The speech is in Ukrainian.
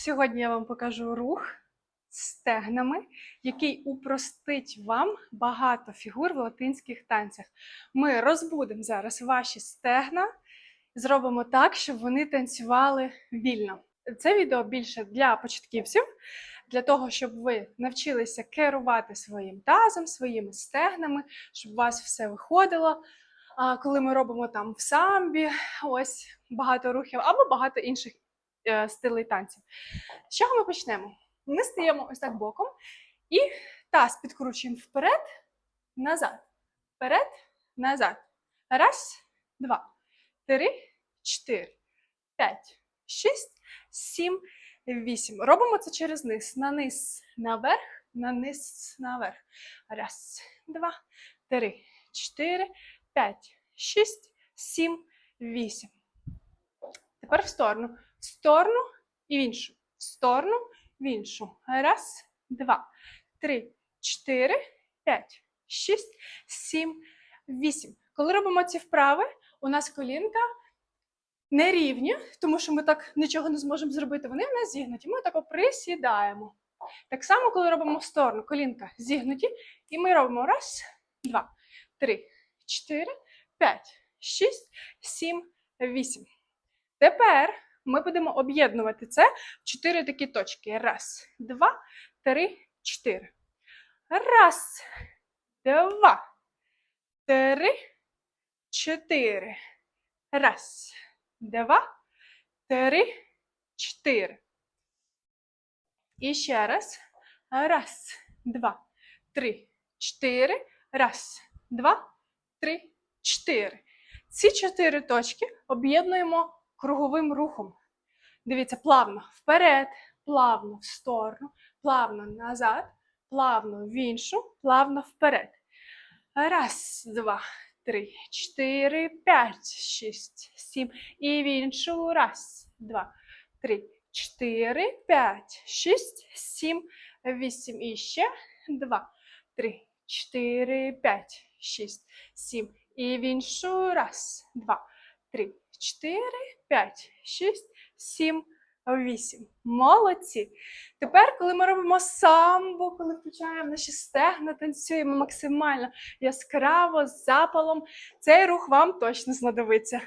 Сьогодні я вам покажу рух стегнами, який упростить вам багато фігур в латинських танцях. Ми розбудемо зараз ваші стегна, зробимо так, щоб вони танцювали вільно. Це відео більше для початківців, для того, щоб ви навчилися керувати своїм тазом, своїми стегнами, щоб у вас все виходило. А коли ми робимо там в самбі, ось багато рухів або багато інших стилей танців. З чого ми почнемо? Ми стаємо ось так боком і таз підкручуємо вперед, назад, вперед, назад. Раз, два, три, чотири, п'ять, шість, сім, вісім. Робимо це через низ. На низ, наверх, на низ, наверх. Раз, два, три, чотири, п'ять, шість, сім, вісім. Тепер в сторону. Сторону і в іншу. В сторону, в іншу. Раз, два, три, чотири, п'ять, шість, сім, вісім. Коли робимо ці вправи, у нас колінка не рівні, тому що ми так нічого не зможемо зробити. Вони в нас зігнуті. Ми тако присідаємо. Так само, коли робимо в сторону, колінка зігнуті, і ми робимо раз, два, три, чотири, п'ять, шість, сім, вісім. Тепер ми будемо об'єднувати це в чотири такі точки. Раз, два, три, чотири. Раз, два, три, чотири. Раз, два, три, чотири. І ще раз. Раз, два, три, чотири. Раз, два, три, чотири. Ці чотири точки об'єднуємо круговим рухом. Дивіться, плавно вперед, плавно в сторону, плавно назад, плавно в іншу, плавно вперед. Раз, два, три, чотири, п'ять, шість, сім. І в іншу. Раз, два, три, чотири, п'ять, шість, сім, вісім. І ще два, три, чотири, п'ять, шість, сім. І в іншу. Раз, два, три, чотири, п'ять, шість, сім, вісім. Молодці. Тепер, коли ми робимо самбо, коли включаємо наші стегна, танцюємо максимально яскраво, з запалом, цей рух вам точно знадобиться.